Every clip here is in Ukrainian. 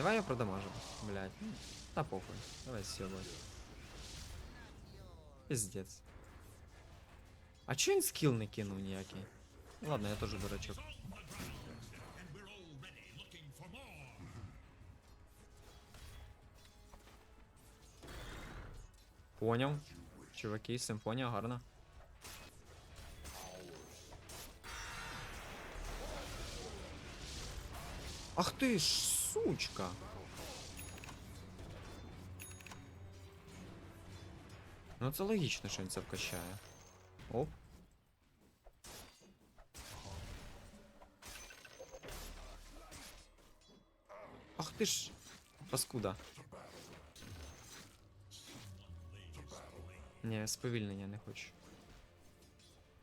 Давай ее продамажим, блядь. Ну, да похуй. Давай съебать. Пиздец. А че он скилл накинул никакий? Ладно, я тоже дурачок. Поняв. Чуваки, симфонія гарна. Ах ти ж, сучка. Ну це логічно, що він це вкачає. Оп. Ах ти ж, паскуда. Ні, сповільнення не хочу.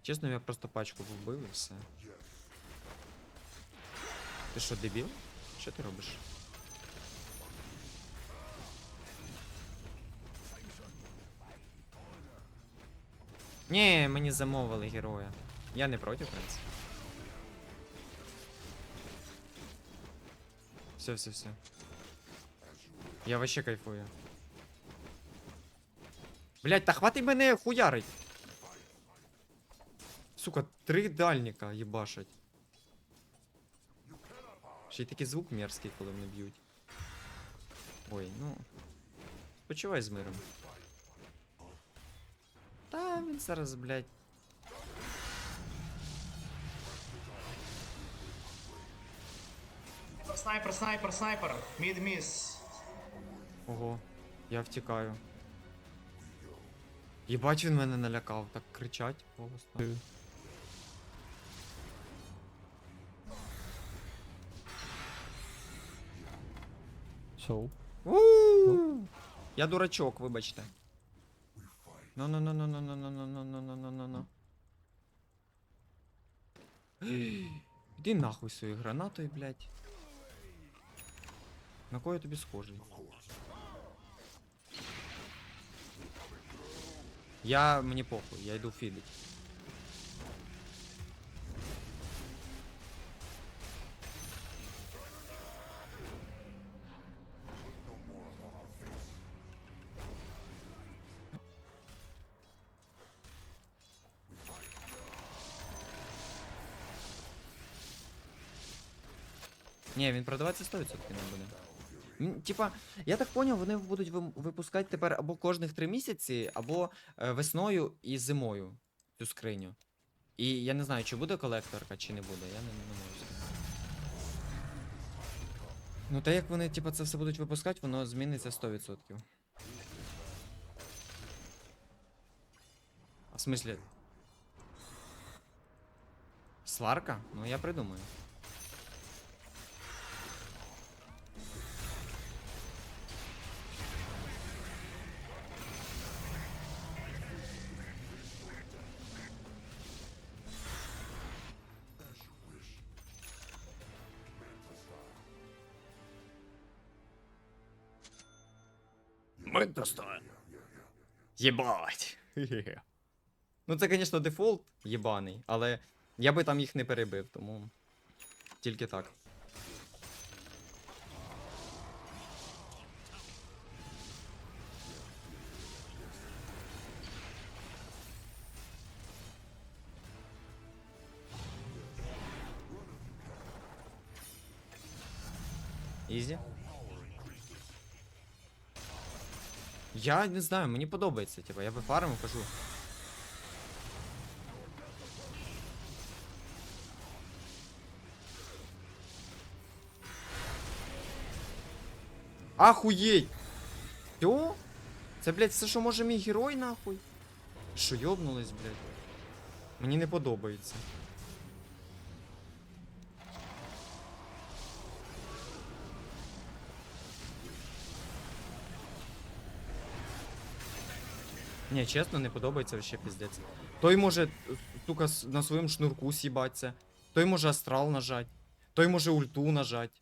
Чесно, я просто пачку вбив і все. Ти що, дебіл? Що ти робиш? Ні, мені замовили героя. Я не проти, в принципі. Все, все, все. Я вообще кайфую. Блять, та хватить мене хуярить. Сука, три дальніка їбашать. Ще й такий звук мерзкий, коли вони б'ють. Ой, ну. Почувай з миром. Та він зараз, блядь. Снайпер, снайпер, снайпер. Мід міс. Ого, я втікаю. Єбать він мене налякав, так кричать голосно. So. Я дурачок, вибачте. Ну ну ну ну ну ну ну ну ну ну ну ну ну Іди нахуй своєю гранатою, блядь. На кого я тобі схожий? Я... Мне похуй, я иду фидить. Не, він продаватися стоїть все-таки не буде. Типа, я так поняв, вони будуть випускати тепер або кожних 3 місяці, або е, весною і зимою цю скриню. І я не знаю, чи буде колекторка, чи не буде, я не, не можу. Ну та як вони, типа, це все будуть випускати, воно зміниться 100%. А в смислі? Сварка? Ну я придумаю. Мента стоит. Єбать. ну це, звісно, дефолт єбаний, але я би там їх не перебив, тому. Тільки так. Ізі. Я не знаю, мені подобається, типа, я би фармив, кажу. Ахуєть! Що? Це, блядь, все, що може мій герой, нахуй? Що йобнулись, блядь? Мені не подобається. Ні, чесно, не подобається вообще піздець. Той може, е, тука на своєму шнурку сібатися. Той може астрал нажать. Той може ульту нажать.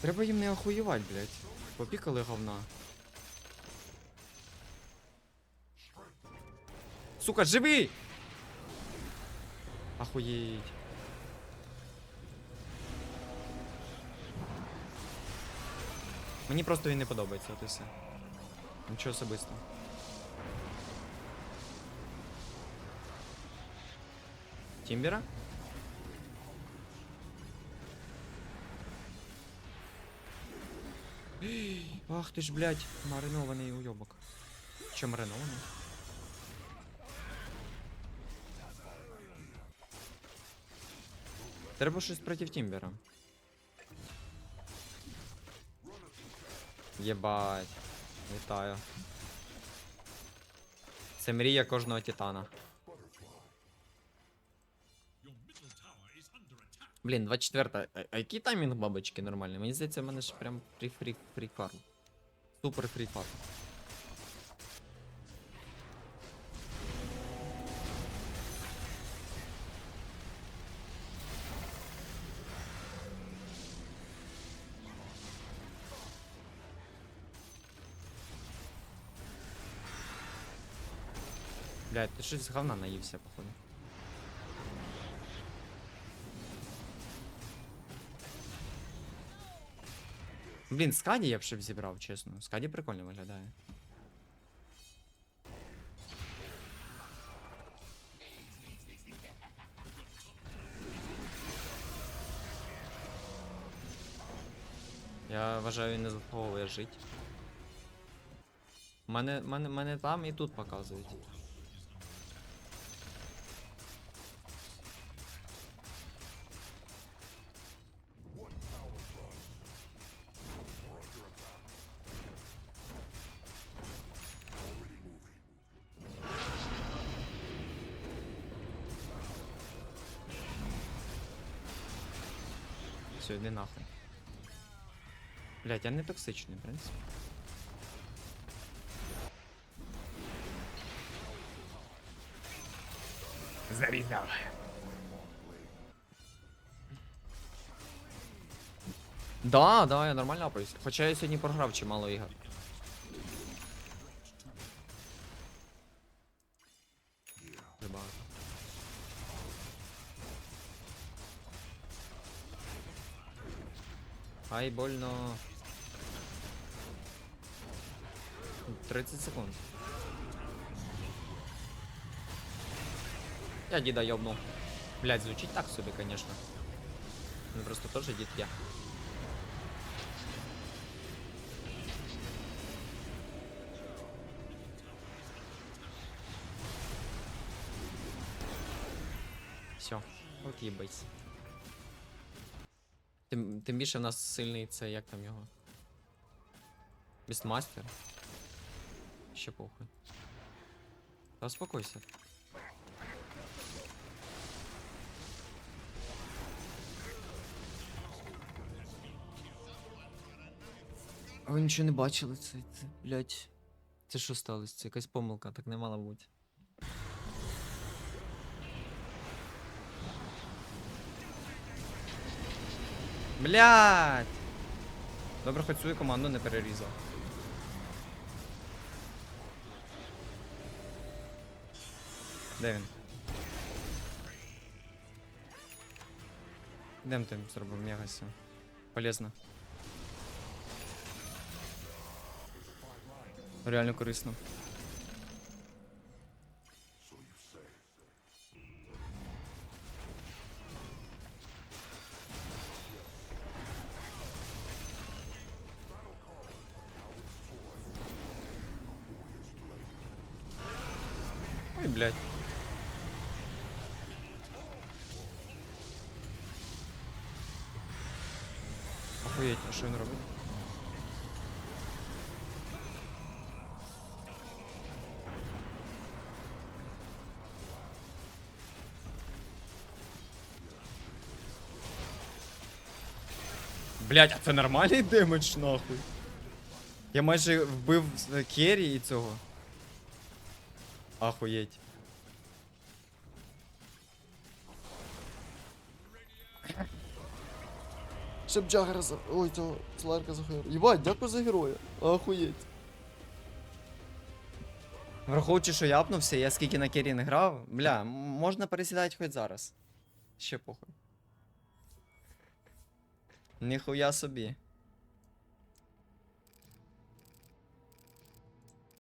Треба їм не охуєвать, блядь. Попікали говна. Сука, живи! Охуєть. Мені просто він не подобається, от і все. Нічого особистого. Тімбера? Ах ти ж, блядь, маринований уйобок. Що маринований? Треба щось проти Тімбера. Єбать. Вітаю. Це мрія кожного титана. Блін, 24. А, а який таймінг бабочки нормальний? Мені здається, в мене ж прям фрі фрі фрі фарм. Супер фрі Блядь, ти щось говна наївся, походу. Блін, скаді я б ще б зібрав, чесно. Скаді прикольно виглядає. Я вважаю, він не заслуговує жити. Мене, мене, мене там і тут показують. Все, йди нахуй. Блять, я не токсичний, в принципі. Зарізав. Да, да, я нормально апаюсь. Хоча я сьогодні програв чимало ігор. Ай, больно. 30 секунд. Я діда йобнув. Блять, звучить так собі, конечно. Ну просто тоже дід я. Все, окей, бейс. Тим, тим більше в нас сильний це як там його. Бістмастер. Ще похуй. Та успокойся. Ви нічого не бачили, це, це блять. Це що сталося? Це якась помилка, так не мало бути. Блять! Добре, хоч свою команду не перерізав. Де він? Дем ти зробив мегасі. Полезно. Реально корисно. Ой, блядь. Охуєть, а що він робить? Блять, а це нормальний демедж, нахуй. Я майже вбив е, Керрі і цього. Ахуєть. Ще б Джагера за. Ой, то Сларка за героя. Єбать, дякую за героя. Охуєть. Враховуючи, що я апнувся, я скільки на кері не грав, бля, м- можна пересідати хоч зараз. Ще похуй. Ніхуя собі.